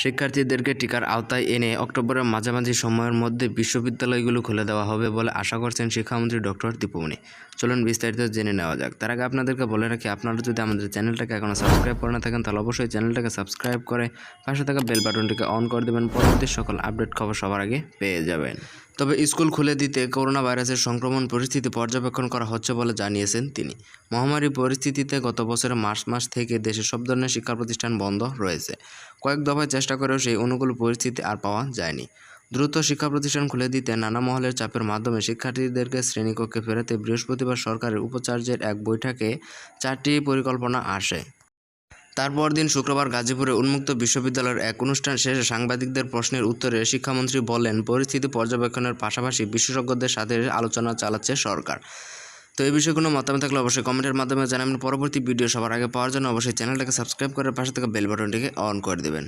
শিক্ষার্থীদেরকে টিকার আওতায় এনে অক্টোবরের মাঝামাঝি সময়ের মধ্যে বিশ্ববিদ্যালয়গুলো খুলে দেওয়া হবে বলে আশা করছেন শিক্ষামন্ত্রী ডক্টর দীপুমণি। চলুন বিস্তারিত জেনে নেওয়া যাক। তার আগে আপনাদেরকে বলে রাখি, আপনারা যদি আমাদের চ্যানেলটাকে এখনও সাবস্ক্রাইব করে না থাকেন, তাহলে অবশ্যই চ্যানেলটাকে সাবস্ক্রাইব করে পাশে থাকা বেল বাটনটিকে অন করে দেবেন। পরবর্তী সকল আপডেট খবর সবার আগে পেয়ে যাবেন। তবে স্কুল খুলে দিতে করোনা ভাইরাসের সংক্রমণ পরিস্থিতি পর্যবেক্ষণ করা হচ্ছে বলে জানিয়েছেন তিনি। মহামারী পরিস্থিতিতে গত বছরের মার্চ মাস থেকে দেশে সব ধরনের শিক্ষা প্রতিষ্ঠান বন্ধ রয়েছে। কয়েক দফায় চেষ্টা করেও সেই অনুকূল পরিস্থিতি আর পাওয়া যায়নি। দ্রুত শিক্ষা প্রতিষ্ঠান খুলে দিতে নানা মহলের চাপের মাধ্যমে শিক্ষার্থীদেরকে শ্রেণীকক্ষে ফেরাতে বৃহস্পতিবার সরকারের উপাচার্যের এক বৈঠকে চারটি পরিকল্পনা আসে। তারপর দিন শুক্রবার গাজীপুরে উন্মুক্ত বিশ্ববিদ্যালয়ের এক অনুষ্ঠান শেষে সাংবাদিকদের প্রশ্নের উত্তরে শিক্ষামন্ত্রী বলেন, পরিস্থিতি পর্যবেক্ষণের পাশাপাশি বিশেষজ্ঞদের সাথে আলোচনা চালাচ্ছে সরকার। তো এই বিষয়ে কোনো মতামত থাকলে অবশ্যই কমেন্টের মাধ্যমে জানাবেন। পরবর্তী ভিডিও সবার আগে পাওয়ার জন্য অবশ্যই চ্যানেলটাকে সাবস্ক্রাইব করে পাশে থাকা বেল বাটনটিকে অন করে দেবেন।